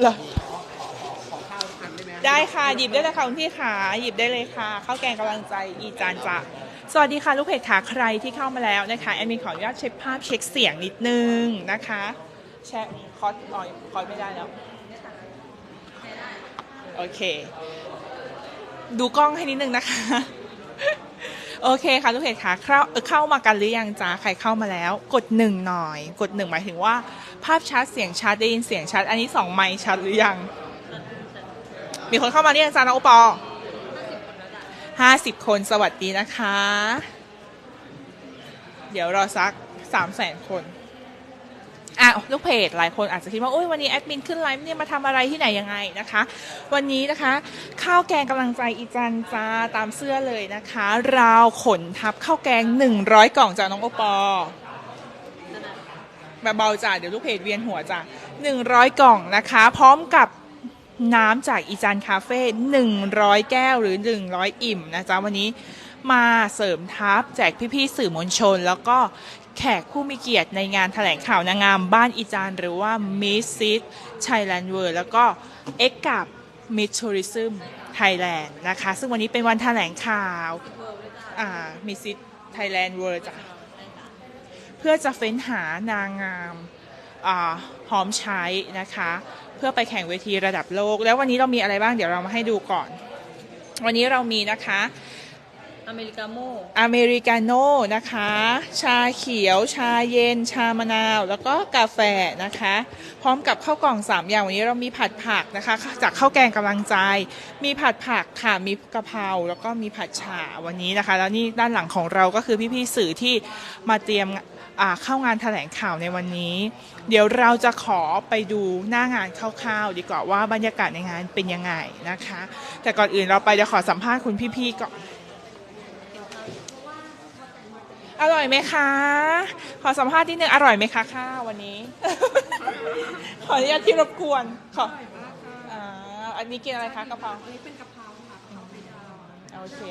เหรอได้ค่ะ หยิบได้เลยค่ะคุณพี่ขาหยิบได้เลยค่ะข้าวแกงกำลังใจอีจานจะสวัสดีค่ะ ลูกเพจขาใครที่เข้ามาแล้วนะคะแอดมินขออนุญาตเช็คภาพเช็คเสียงนิดนึงนะคะแชร์คอร์สออยคอร์สไม่ได้แล้วโอเค ดูกล้องให้นิดนึงนะคะ โอเคค่ะทุกเพจค่ะเข้าเข้ามากันหรือยังจ้าใครเข้ามาแล้ว กดหนึ่งหน่อย กดหนึ่งหมายถึงว่า ภาพชัดเสียงชัดได้ยินเสียงชัด อันนี้สองไมค์ชัดหรือยัง มีคนเข้ามาเรียงจ้านะโอปอห้าสิบคนสวัสดีนะคะ เดี๋ยวรอสักสามแสนคน อะลูกเพจหลายคนอาจจะคิดว่าโอ้ยวันนี้แอดมินขึ้นไลฟ์เนี่ยมาทำอะไรที่ไหนยังไงนะคะ วันนี้นะคะ ข้าวแกงกำลังใจอีจันจ้าตามเสื้อเลยนะคะ ราวขนทับข้าวแกง 100 กล่องจากน้องโอปอเบาๆจ้ะเดี๋ยวลูกเพจเวียนหัวจ้ะ100 กล่องนะคะ พร้อมกับน้ำจากอีจันคาเฟ่100 แก้วหรือ 100 อิ่มนะจ๊ะวันนี้มาเสริมทัพแจกพี่ๆสื่อมวลชน แล้วก็ แขกผู้มีเกียรติในงานแถลงข่าวนางงามบ้านอีจานหรือว่า Miss s i t Thailand World แล้วก็เอ็กกับ Miss Tourism Thailand นะคะ ซึ่งวันนี้เป็นวันแถลงข่าวอ่า Miss s i t Thailand World จ้ะเพื่อจะเฟ้นหานางงามอ่าพร้อมใช้นะคะ เพื่อไปแข่งเวทีระดับโลก แล้ววันนี้เรามีอะไรบ้างเดี๋ยวเรามาให้ดูก่อน วันนี้เรามีนะคะ อเมริกาโม่อเมริกาโน่นะคะ ชาเขียว ชาเย็น ชามะนาว แล้วก็กาแฟนะคะ พร้อมกับข้าวกล่อง 3 อย่างวันนี้เรามีผัดผักนะคะ จากข้าวแกงกำลังใจ มีผัดผักค่ะ มีกะเพราแล้วก็มีผัดฉ่าวันนี้นะคะ แล้วนี่ด้านหลังของเราก็คือพี่ๆสื่อที่มาเตรียมเข้างานแถลงข่าวในวันนี้ เดี๋ยวเราจะขอไปดูหน้างานคร่าวๆดีกว่าว่าบรรยากาศในงานเป็นยังไงนะคะ แต่ก่อนอื่นเราไปจะขอสัมภาษณ์คุณพี่ๆก่อน อร่อยไหมคะ ขอสัมภาษณ์นิดนึงอร่อยไหมคะข้าววันนี้ ขออนุญาตที่รบกวนขออ่าอันนี้กินอะไรคะกะเพราอันนี้เป็นกะเพราค่ะกะเพราไปดาวโอเค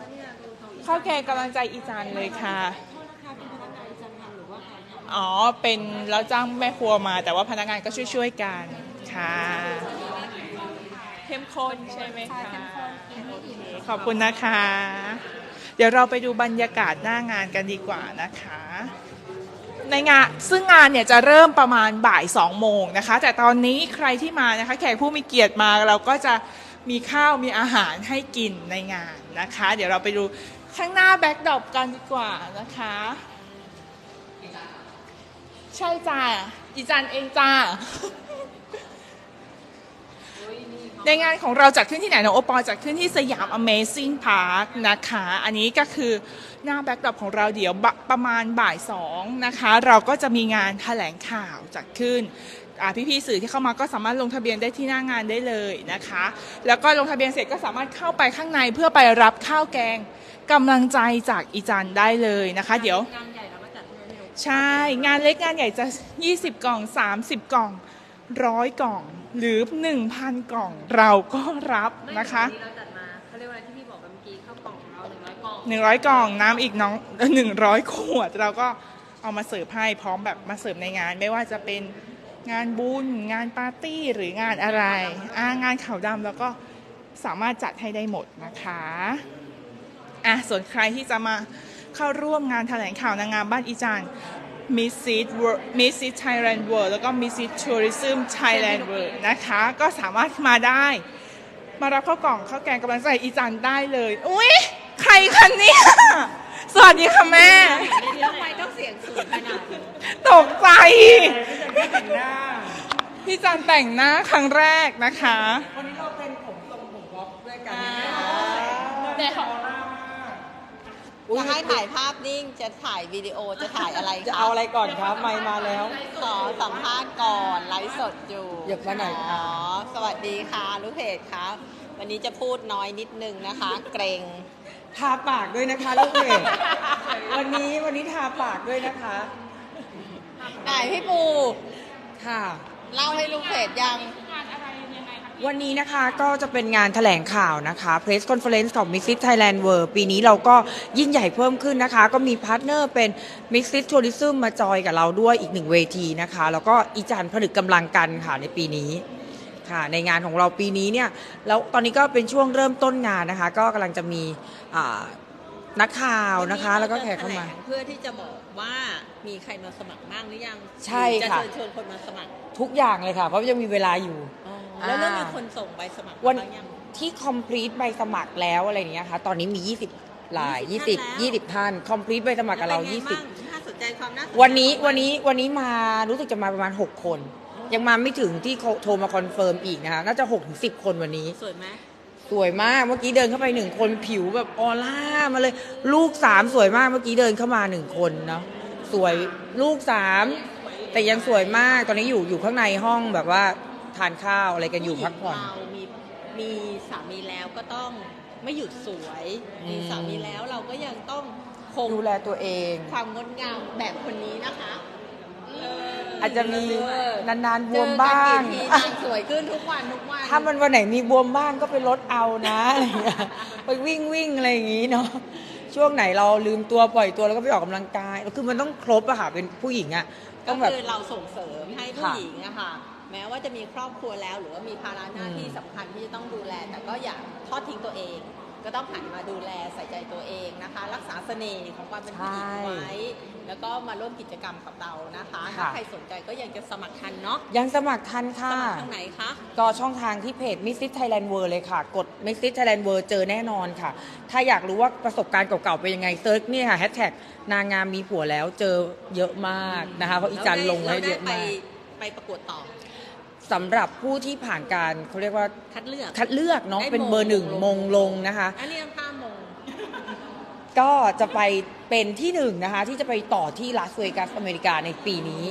อันนี้ดูเขาอีกข้าวแกงกำลังใจอีจานเลยค่ะโทษนะคะเป็นพนักงานจันทร์หรือว่าใครคะอ๋อ เป็นแล้วจ้างแม่ครัวมา แต่ว่าพนักงานก็ช่วยๆกันค่ะเข้มข้นใช่ไหมคะโอเคขอบคุณนะคะ เดี๋ยวเราไปดูบรรยากาศหน้างานกันดีกว่านะคะ ในงานซึ่งงานเนี่ยจะเริ่มประมาณบ่ายสองโมงนะคะ แต่ตอนนี้ใครที่มานะคะ แขกผู้มีเกียรติมาเราก็จะมีข้าวมีอาหารให้กินในงานนะคะ เดี๋ยวเราไปดูข้างหน้าแบ็กดรอปกันดีกว่านะคะ ใช่จ้าอีจันเองจ้า ในงานของเราจัดขึ้นที่ไหนน้องโอปอลจัดขึ้นที่สยาม Amazing Park นะคะ อันนี้ก็คือหน้าแบ็กดรอปของเราเดี๋ยวบะประมาณบ่ายสองนะคะ เราก็จะมีงานแถลงข่าวจัดขึ้นอ่าพี่ๆสื่อที่เข้ามาก็สามารถลงทะเบียนได้ที่หน้างานได้เลยนะคะ แล้วก็ลงทะเบียนเสร็จก็สามารถเข้าไปข้างในเพื่อไปรับข้าวแกงกำลังใจจากอีจันได้เลยนะคะ เดี๋ยวงานใหญ่เราก็จัดให้เร็วใช่ งานเล็กงานใหญ่จะ 20 กล่อง 30 กล่อง ร้อยกล่องหรือ 1,000 กล่องเราก็รับนะคะไม่วันนี้เราจัดมาเขาเรียกว่าอะไรที่พี่บอกไปเมื่อกี้ข้าวกล่องของเราหนึ่งร้อยกล่อง100กล่องน้ำอีกน้อง100ขวด เราก็เอามาเสิร์ฟให้พร้อมแบบมาเสิร์ฟในงาน ไม่ว่าจะเป็นงานบุญงานปาร์ตี้หรืองานอะไรอ่างานขาวดำแล้วก็สามารถจัดให้ได้หมดนะคะอะส่วนใครที่จะมาเข้าร่วมงานแถลงข่าวนางงามบ้านอีจาน Miss Seed World Miss Seed Thailand World แล้วก็ Miss Seed Tourism Thailand World นะคะ ก็สามารถมาได้ มารับข้าวกล่องข้าวแกงกำลังใจอีจันได้เลยอุ้ยใครคะเนี่ยสวัสดีค่ะแม่ทำไมต้องเสียงสูงขนาดนี้ตกใจ พี่จันแต่งหน้าครั้งแรกนะคะ วันนี้เราเป็นผมทรงผมบ๊อบด้วยกันแต่ขอ จะให้ถ่ายภาพนิ่ง จะถ่ายวิดีโอจะถ่ายอะไรจะคะเอาอะไรก่อนครับไม่มาแล้ว ขอสัมภาษณ์ก่อนไลฟ์สดอยู่เหยียบมาหน่อยค่ะ อ๋อสวัสดีค่ะลูกเพจครับ วันนี้จะพูดน้อยนิดนึงนะคะ เกรงทาปากด้วยนะคะลูกเพจวันนี้วันนี้ทาปากด้วยนะคะ ไหนพี่ปูค่ะ เล่าให้ลูกเพจยัง วันนี้นะคะก็จะเป็นงานแถลงข่าวนะคะ Press Conference ของ Mixit Thailand World ปีนี้เราก็ยิ่งใหญ่เพิ่มขึ้นนะคะ ก็มีพาร์ทเนอร์เป็น Mixit Tourism มาจอยกับเราด้วยอีกหนึ่งเวทีนะคะ แล้วก็อีจันผลึกกำลังกันค่ะในปีนี้ค่ะในงานของเราปีนี้เนี่ยแล้วตอนนี้ก็เป็นช่วงเริ่มต้นงานนะคะ ก็กำลังจะมีอ่านักข่าวนะคะ แล้วก็แขกเข้ามาวันนี้รจะถลงเพื่อที่จะบอกว่ามีใครมาสมัครบ้างหรือยังใช่หรือค่ะจะเชิญชวนคนมาสมัคร ทุกอย่างเลยค่ะ เพราะยังมีเวลาอยู่ แล้วเริ่มมีอ่าคนส่งใบสมัครวัน บ้างยัง ที่ complete ใบสมัครแล้วอะไรอย่างเงี้ยค่ะ ตอนนี้มี 20ลาย20ท่านแล้ว20 20 ท่าน complete ใบสมัครกับเรา แล้วป็นไงบ้ง20 น่าสนใจความน่าสนใจวันนี้ของมัวันนี้วันนี้มารู้สึกจะมาประมาณ 6 คน ยังมาไม่ถึงที่เขาโทรมาคอนเฟิร์มอีกนะคะ น่าจะ6ถึง10 คนวันนี้ สวยไหมสวยมากเมื่อกี้เดินเข้าไปหนึ่งคนผิวแบบออร่ามาเลย ลูกสามสวยมากเมื่อกี้เดินเข้ามาหนึ่งคนเนาะสวยลูกสามแต่ยังสวยมากตอนนี้อยู่อยู่ข้างในห้องแบบว่า ทานข้าวอะไรกันอยู่พักผ่อน เรามีมีสามีแล้วก็ต้องไม่หยุดสวย อืม มีสามีแล้วเราก็ยังต้องคงดูแลตัวเอง ความงดงามแบบคนนี้นะคะเอาจจะมีเออนานๆบวมบ้าง เจอกันกี่ทีนางสวยขึ้นทุกวันทุกวัน ถ้ามันวันไหนมีบวมบ้างก็ไปลดเอานะอะไรอย่างเงี้ยไปวิ่งวิ่งอะไรอย่างงี้เนาะช่วงไหนเราลืมตัวปล่อยตัวแล้วก็ไปออกกำลังกาย คือมันต้องครบอะค่ะเป็นผู้หญิงอะต้ก็องแบบ คือเราส่งเสริมให้ผู้ค่ะหญิงอะค่ะ แม้ว่าจะมีครอบครัวแล้ว หรือว่ามีภาระหน้าที่อืมสำคัญที่จะต้องดูแล แต่ก็อย่าทอดทิ้งตัวเอง ก็ต้องหันมาดูแลใส่ใจตัวเองนะคะ รักษาเสน่ห์ของความเป็นผู้หญิงไว้ แล้วก็มาร่วมกิจกรรมกับเรานะคะถ้าค่ะใครสนใจก็ยังจะสมัครทันเนาะยังสมัครทันสค่ะมัครทางไหนคะก็ช่องทางที่เพจ Miss It Thailand World เลยค่ะ กด Miss It Thailand World เจอแน่นอนค่ะ ถ้าอยากรู้ว่าประสบการณ์เก่าๆเป็นยังไงเซิร์ชเนี่ยค่ะแฮชแท็กนางงามมีผัวแล้วเจอเยอะมากนะคะเพราะอีจันลงไว้เยอะไปมากไปประกวดต่อ สำหรับผู้ที่ผ่านการเขาเรียกว่าคัดเลือกคัดเลือกเนาะได้เป็นเบอร์หนึ่งมมงงลลงงนะคะ อันนี้ห้ามง ก็จะไปเป็นที่หนึ่งนะคะ ที่จะไปต่อที่ลาสเวกัสอเมริกาในปีนี้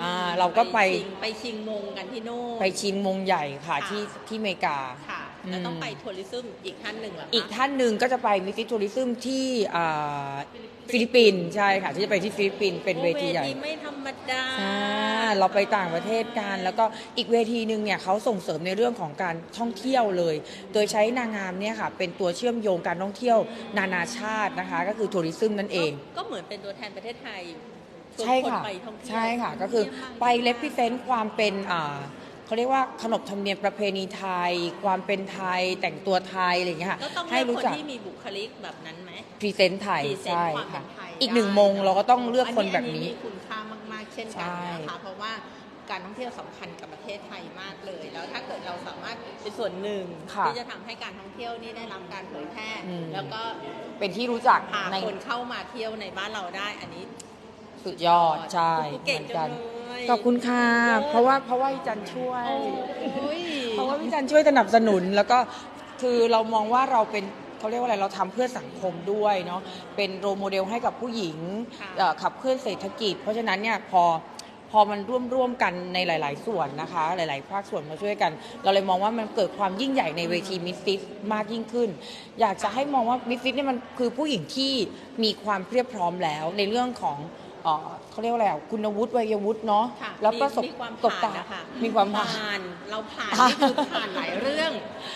อ่าเราก็ไปชิงไปชิงมงกันที่โน่น ไปชิงมงใหญ่ค่ะค่ะ ที่ที่อเมริกา ค่ะ แล้วอืมต้องไปทัวริซึมอีกท่านหนึ่งเหรอคะอีกท่านหนึ่งก็จะไปมิสซิทัวริซึมที่อ่าฟิลิปปินส์ใช่ค่ะ ที่จะไปที่ฟิลิปปินส์เป็นเวทีใหญ่ โอ้ไม่ธรรมดาใช่ เราไปต่างประเทศกัน แล้วก็อีกเวทีหนึ่งเนี่ยเขาส่งเสริมในเรื่องของการท่องเที่ยวเลย โดยใช้นางงามเนี่ยค่ะเป็นตัวเชื่อมโยงการท่องเที่ยวนานาชาตินะคะ ก็คือทัวริซึมนั่นเอง ก็เหมือนเป็นตัวแทนประเทศไทยชวนใช่คนค่ะ ไปท่องเที่ยวใช่ค่ะ ก็คือเยี่ยมมากไปเลพิเซนต์ความเป็นอ่าเขาเรียกว่าขนบธรรมเนียมประเพณีไทย ความเป็นไทยแต่งตัวไทยอะไรอย่างเงี้ยค่ะก็ต้องให้เลือกรู้คนจักที่มีบุคลิกแบบนั้นไหม พรีเซนต์ไทยพรีเซนต์ใช่ความเป็ค่ะ นไทยอีกหนึ่งได้มงเราก็ต้องเลือกคนแบบนี้มีคุณค่ามากๆเช่นกันใช่นะคะเพราะว่าการท่องเที่ยวสำคัญกับประเทศไทยมากเลย แล้วถ้าเกิดเราสามารถเป็นส่วนหนึ่งค่ะที่จะทำให้การท่องเที่ยวนี่ได้รับการเผยแพร่อืมแล้วก็เป็นที่รู้จักพาในคนเข้ามาเที่ยวในบ้านเราได้อันนี้ สุดยอดใช่คุณเก่งเหมือนจักังนเลยขอบคุณค่ะ เพราะว่าเพราะว่าพี่จันช่วยโอ้ยเพราะว่าพี่จันช่วยสนับสนุนแล้วก็คือเรามองว่าเราเป็น เขาเรียกว่าอะไรเราทำเพื่อสังคมด้วยเนาะเป็นโรโมเดลให้กับผู้หญิงค่ะเอ่อขับเคลื่อนเศรษฐกิจ เพราะฉะนั้นเนี่ยพอพอมันร่วมร่วมกันในหลาย ๆ ส่วนนะคะ หลาย ๆ ภาคส่วนมาช่วยกัน เราเลยมองว่ามันเกิดความยิ่งใหญ่ในเวทีมิสซิสมากยิ่งขึ้น อยากจะให้มองว่ามิสซิสเนี่ยมันคือผู้หญิงที่มีความเพียบพร้อมแล้วในเรื่องของเอ่อเขาเรียกว่าอะไรอะคุณวุฒิวัยวุฒิเนาะค่ะแล้วประสบมีความตกผ่านตานะคะมีความผ่านผ่าน เราผ่านค่ะนี่คือผ่านหลายเรื่อง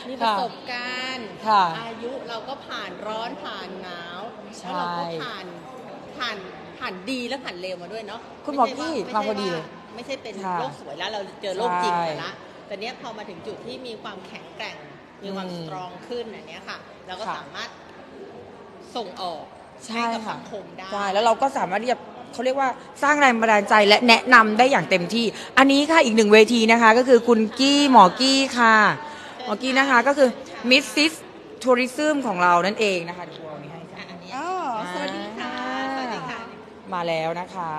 มีประสบการณ์ค่ะอายุเราก็ผ่านร้อนผ่านหนาวใช่ แล้วเราก็ผ่านผ่านผ่านดีและผ่านเลวมาด้วยเนาะคุณหมอกี้ไใช่ว่มาพอดีเลยไม่ใช่เป็นค่ะโรคสวยแล้วเราเจอโรคจริงใช่ไปละแต่เนี้ยพอมาถึงจุดที่มีความแข็งแกร่ง มีความอืมสตรองขึ้นอันเนี้ยค่ะ เราก็ค่ะ สามารถส่งออกใช่ให้กับค่ะสังคมได้ ใช่แล้วเราก็สามารถที่จะเขาเรียกว่าสร้างแรงบันดาลใจและแนะนำได้อย่างเต็มที่ อันนี้ค่ะอีกหนึ่งเวทีนะคะ ก็คือคุณกี้หมอกี้ค่ะ หมอกี้นะคะก็คือมิสซิสทัวริซึมของเรานั่นเองนะคะเดี๋ยวเอาอันนี้ให้ค่ะอันนี้อ๋อสวัสดีค่ะ สวัสดีค่ะ มาแล้วนะคะ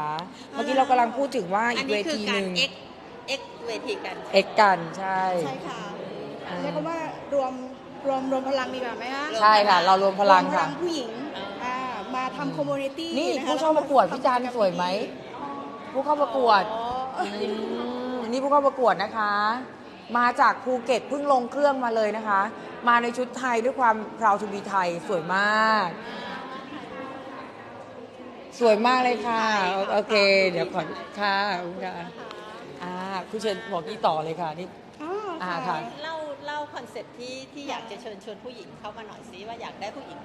เมื่อกี้เรากำลังพูดถึงว่าอัอีนกเวนี้คือทีหการนึ่ง X X เวทีกัน เอกกันใช่ ใช่ค่ะอ่า เรียกว่ารวมรวมรวมพลังดีกว่าไหมคะใช่ค่ะ เรารวมพลังรวมพค่ะ ลังผู้หญิงอ่ามาทำคอมมูนิตี้นี่นะคะผู้เข้าประกวดพี่จันสวยไหมผู้เข้าประกวดอ๋ออืมนี่ผู้เข้าประกวดนะคะ มาจากภูเก็ตเพิ่งลงเครื่องมาเลยนะคะ มาในชุดไทยด้วยความ proud to be ไทยสวยมาก สวยมากเลยค่ะ โอเค เดี๋ยวขอค่ะขอบคุณค่ะอ่าคุณเชิญหมอกี้ต่อเลยค่ะนี่อ๋ออ่าค่ะค่ะ เล่าเล่าคอนเซ็ปต์ที่ที่อยากจะเชิญชวนผู้หญิงเข้ามาหน่อยซิว่าอยากได้ผู้หญิง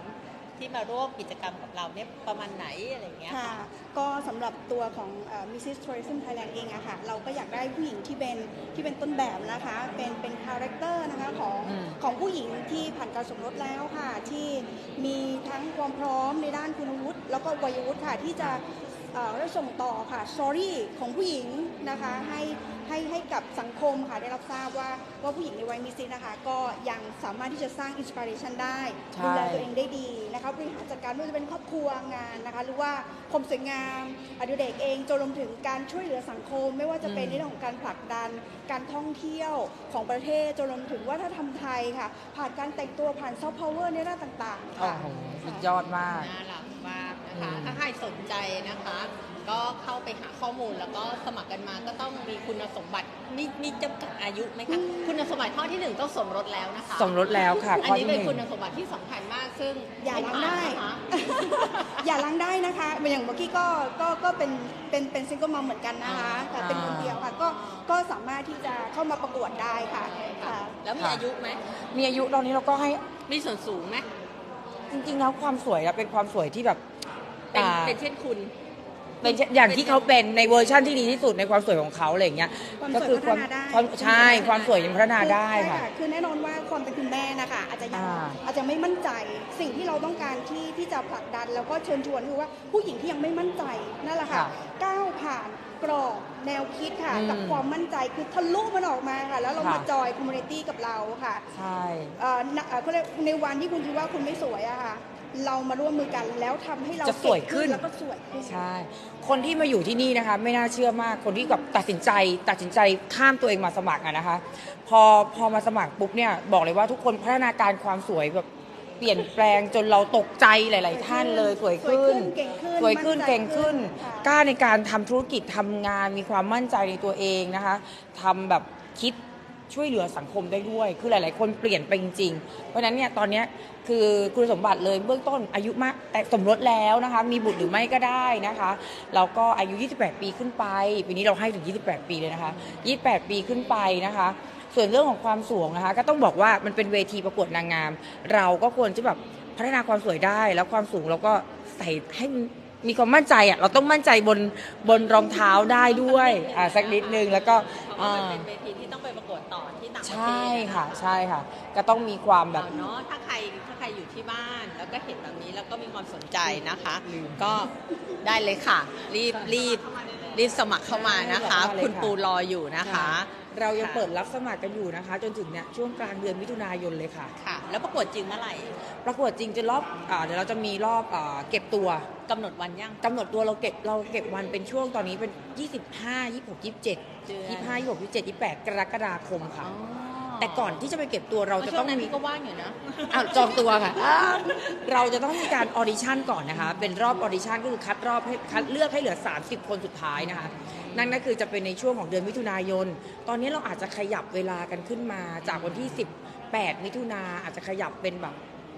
ที่มาร่วมกิจกรรมกับเราเนี่ยประมาณไหนอะไรอย่างเงี้ยค่ะ ค่ะ ก็สำหรับตัวของเอ่อ Mrs. Tourism Thailand เองอะค่ะ เราก็อยากได้ผู้หญิงที่เป็นที่เป็นต้นแบบนะคะ เป็นเป็นคาแรคเตอร์นะคะของอืม ของผู้หญิงที่ผ่านการสมรสแล้วค่ะ ที่มีทั้งความพร้อมในด้านคุณวุฒิแล้วก็วัยวุฒิค่ะ ที่จะเอ่อได้ส่งต่อค่ะสตอรี่ของผู้หญิงนะคะ ให้ ให้ให้กับสังคมค่ะได้รับทราบว่าว่าผู้หญิงในวัยมิสซิสนะคะ ก็ยังสามารถที่จะสร้างอินสปิเรชันได้ใช่ ดูแลตัวเองได้ดีนะคะบริหารจัดการไม่ว่าจะเป็นครอบครัวงานนะคะหรือว่าความสวยงามอดิเรกเองจนรวมถึงการช่วยเหลือสังคม ไม่ว่าจะเป็นอืมในเรื่องของการผลักดัน การท่องเที่ยวของประเทศจนรวมถึงว่าถ้าทำไทยค่ะ ผ่านการแต่งตัวผ่านซอฟต์พาวเวอร์ในด้านต่างๆโอ้ค่ะ โหสุดยอดมาก น่ารักมากนะคะ อืม ถ้าใครสนใจนะคะ ก็เข้าไปหาข้อมูลแล้วก็สมัครกันมาก็ต้องมีคุณสมบัติมีมีจำกัดอายุไหมคะคุณสมบัติข้อที่หนึ่งต้องสมรสแล้วนะคะสมรสแล้วค่ะอันข้อนี้ที่หเป็นนึ่ง คุณสมบัติที่สำคัญมากซึ่งอย่าล้างได้ ม่ผ่านนะคะ อย่าล้างได้นะคะ อย่างเมื่อกี้ก็ก็ก็เป็นเป็นเป็นซิงเกิลมัมเหมือนกันนะคะ แต่เป็นคนเดียวค่ะ ก็ก็สามารถที่จะเข้ามาประกวดได้ค่ะค่ะ แล้วมีค่ะ อายุไหมมีอายุตอนนี้เราก็ให้มีส่วนสูงไหมจริงๆแล้วความสวยอะเป็นความสวยที่แบบเป็นอ่าเป็นเช่นคุณ เป็นอย่างที่เขาเป็นในเวอร์ชั่นที่ดีที่สุดในความสวยของเขาอะไรอย่างเงี้ยความก็สวยคือพัความฒนาได้ความใช่ความสวยยังพัฒนาได้ใช่ค่ะ คือแน่นอนว่าความเป็นคุณแม่นะคะอาจจะยังอ่าอาจจะไม่มั่นใจ สิ่งที่เราต้องการที่ที่จะผลักดัน แล้วก็เชิญชวนคือว่าผู้หญิงที่ยังไม่มั่นใจนั่นแหละค่ะค่ะก้าวผ่าน กรอบแนวคิดค่ะ อืมกับความมั่นใจคือทะลุมันออกมาค่ะ แล้วเราค่ะ มาจอยคอมมูนิตี้กับเราค่ะใช่ เอ่อณเอ่อเขาเรียกในวันที่คุณคิดว่าคุณไม่สวยอะค่ะ เรามาร่วมมือกันแล้วทำให้เราจะสวยขึ้น เก่งแล้วก็สวยขึ้น ใช่ คนที่มาอยู่ที่นี่นะคะ ไม่น่าเชื่อมาก คนที่แบบตัดสินใจ ตัดสินใจข้ามตัวเองมาสมัครอะนะคะ พอพอมาสมัครปุ๊บเนี่ยบอกเลยว่าทุกคนพัฒนาการความสวยแบบ เปลี่ยนแปลงจนเราตกใจหลาย ๆ ท่านเลยสวยขึ้นสวยขึ้นเก่งขึ้นสวยขึ้นมั่นใจเก่งขึ้นขึ้นค่ะกล้าในการทำธุรกิจทำงานมีความมั่นใจในตัวเองนะคะทำแบบคิดช่วยเหลือสังคมได้ด้วย คือหลาย ๆ คนเปลี่ยนไปจริง ๆ เพราะฉะนั้นเนี่ยตอนเนี้ยคือคุณสมบัติเลยเบื้องต้นอายุมากแต่สมรสแล้วนะคะ มีบุตรหรือไม่ก็ได้นะคะแล้วก็อายุ 28 ปีขึ้นไป ปีนี้เราให้ถึง 28 ปีเลยนะคะ 28 ปีขึ้นไปนะคะ ส่วนเรื่องของความสูงนะคะ ก็ต้องบอกว่ามันเป็นเวทีประกวดนางงาม เราก็ควรจะแบบพัฒนาความสวยได้ แล้วความสูงเราก็ใส่ให้มันมีความมั่นใจอะเราต้องมั่นใจบนบนรองเท้าได้ด้วยอ่าสักนิดนึงแล้วก็เพราะอ่ามันเป็นเวทีที่ต้องไปประกวดต่อที่ต่างประเทศใช่ค่ะใช่ค่ะ ก็ต้องมีความแบบเอาเนาะถ้าใครถ้าใครอยู่ที่บ้านแล้วก็เห็นแบบนี้แล้วก็มีความสนใจนะคะลืมก็ได้เลยค่ะ รีบรีบรีบสมัครเข้ามานะคะได้เลยค่ะคุณปูรออยู่นะคะ เรายังเปิดรับสมัครกันอยู่นะคะ จนถึงเนี่ยช่วงกลางเดือนมิถุนายนเลยค่ะ ค่ะ แล้วประกวดจริงเมื่อไหร่ ประกวดจริงจะรอบอ่าเดี๋ยวเราจะมีรอบอ่าเก็บตัวกำหนดวันยัง กำหนดตัวเราเก็บเราเก็บวันเป็นช่วงตอนนี้เป็น 25 26 27เดือน25 26 27 28 กรกฎาคมค่ะแต่ก่อนที่จะไปเก็บตัวเราเราจะจะต้ต้อองงนั้นมีพี่ก็ว่างอยู่นะ อ้าวจองตัวค่ะอ้าวเราจะต้องมีการออดิชั่นก่อนนะคะ เป็นรอบออดิชั่นก็คือคัดรอบให้คัดเลือกให้เหลือ 30 คนสุดท้ายนะคะ นั่นก็คือจะเป็นในช่วงของเดือนมิถุนายน ตอนนี้เราอาจจะขยับเวลากันขึ้นมาจากวันที่ 18 มิถุนาอาจจะขยับเป็นแบบ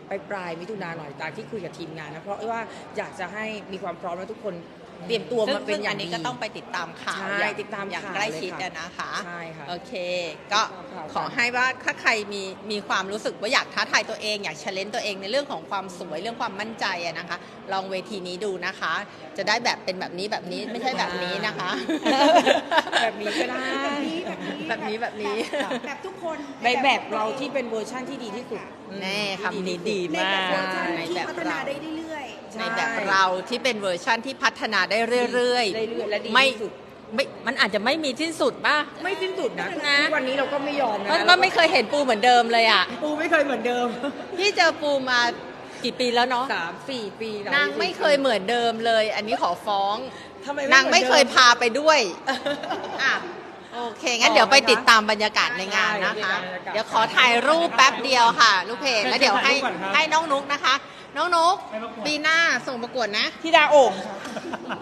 ปลายปลายมิถุนาหน่อยตามที่คุยกับทีมงานนะเพราะว่าอยากจะให้มีความพร้อมและทุกคน เตรียมตัวซึ่งมาเป็นซึ่งอย่าอังนดีนี้ก็ต้องไปติดตามข่าวใช่อย่างติดตามอย่างข่าวใกล้ชิดเลยค่ะอะนะคะใช่ค่ะโอเค ก็ข่าวขอให้ว่าถ้าใครมีมีความรู้สึกว่าอยากท้าทายตัวเองอยากเชลเลนตัวเองในเรื่องของความสวยเรื่องความมั่นใจอะนะคะ ลองเวทีนี้ดูนะคะ จะได้แบบเป็นแบบนี้แบบนี้ไม่ใช่แบบนี้นะคะ แบบนี้ก็ได้แบบนี้แบบนี้ แบบนี้แบบแบบทุกคนในแบบเราที่เป็นเวอร์ชั่นที่ดีที่สุด แน่คำนี้ดีในมาแบบกเวอร์ชันในที่แบบพัฒนาเราได้เรื่อยๆ ใช่ในแบบเราที่เป็นเวอร์ชั่นที่พัฒนาได้เรื่อยเรื่อยๆและดีไม่ที่สุด ไม่มันอาจจะไม่มีที่สุดป่ะ ไม่สิ้นสุดนะนะ ทุกวันนี้เราก็ไม่ยอมนะมันก็ไม่เคยเห็นปูเหมือนเดิมเลยอะ ปูไม่เคยเหมือนเดิม พี่เจอปูมากี่ปีแล้วเนาะ สามสี่ปีสนางไม่เคยเหมือนเดิมเลย อันนี้ขอฟ้อง ทำไมนางไม่เคยหอนดิพาไปด้วยอะโอเค งั้นอ๋อเดี๋ยวไปไหมคะติดตามบรรยากาศในงานนะได้คะติดตามบรรยากาศเดี๋ยวขอถ่ายรูปแป๊บเดียวค่ะ ลูกเพจแล้วเดี๋ยวให้ถ่ายรูปก่อนครับให้น้องนุกนะคะ น้องนุกปีหน้าส่งประกวดนะที่ดาโอ่งค่ะ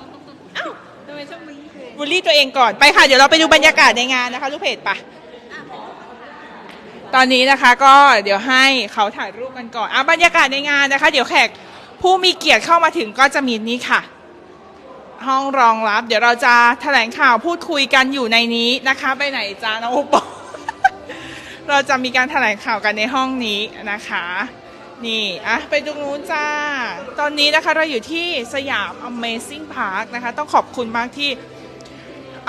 อ้าวทำไมชอบมีเพลงบูลลี่ตัวเองก่อนไปค่ะ เดี๋ยวเราไปดูบรรยากาศในงานนะคะลูกเพจปะตอนนี้นะคะก็เดี๋ยวให้เขาถ่ายรูปกันก่อนอะบรรยากาศในงานนะคะ เดี๋ยวแขกผู้มีเกียรติเข้ามาถึงก็จะมีนี่ค่ะ ห้องรองรับ เดี๋ยวเราจะแถลงข่าวพูดคุยกันอยู่ในนี้นะคะ ไปไหนจ้าน้องโอปอเราจะมีการแถลงข่าวกันในห้องนี้นะคะ นี่อะไปตรงนู้นจ้า ตอนนี้นะคะเราอยู่ที่สยาม Amazing Park นะคะ ต้องขอบคุณมากที่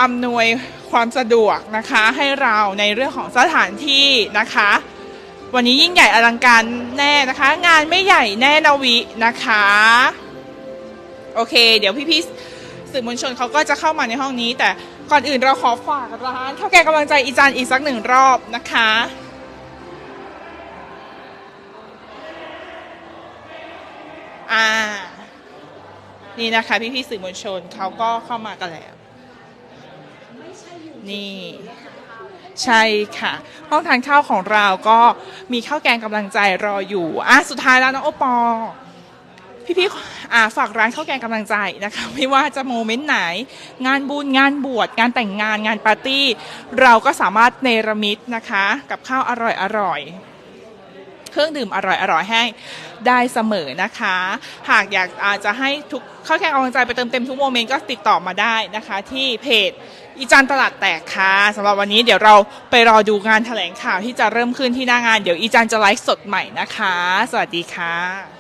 อำนวยความสะดวกนะคะ ให้เราในเรื่องของสถานที่นะคะ วันนี้ยิ่งใหญ่อลังการแน่นะคะ งานไม่ใหญ่แน่นาวินะคะ โอเค เดี๋ยวพี่ๆสื่อมวลชนเขาก็จะเข้ามาในห้องนี้ แต่ก่อนอื่นเราขอฝากร้านเข้าแกงกำลังใจอีจานอีกสักหนึ่งรอบนะคะ อ่า นี่นะคะ พี่ๆสื่อมวลชนเขาก็เข้ามากันแล้ว นี่ ใช่ค่ะ ห้องทานข้าวของเราก็มีข้าวแกงกำลังใจรออยู่อะสุดท้ายแล้วน้องโอปอพี่ๆอ่าฝากร้านข้าวแกงกำลังใจนะคะ ไม่ว่าจะโมเมนต์ไหน งานบุญงานบวชงานแต่งงานงานปาร์ตี้ เราก็สามารถเนรมิตนะคะ กับข้าวอร่อยๆ เครื่องดื่มอร่อยๆให้ได้เสมอนะคะ หากอยากอาจจะให้ทุกข้าวแกงกำลังใจไปเติมเต็มทุกโมเมนต์ก็ติดต่อมาได้นะคะ ที่เพจอีจันตลาดแตกค่ะสำหรับวันนี้เดี๋ยวเราไปรอดูงานแถลงข่าวที่จะเริ่มขึ้นที่หน้างานเดี๋ยวอีจันจะไลฟ์สดใหม่นะคะ สวัสดีค่ะ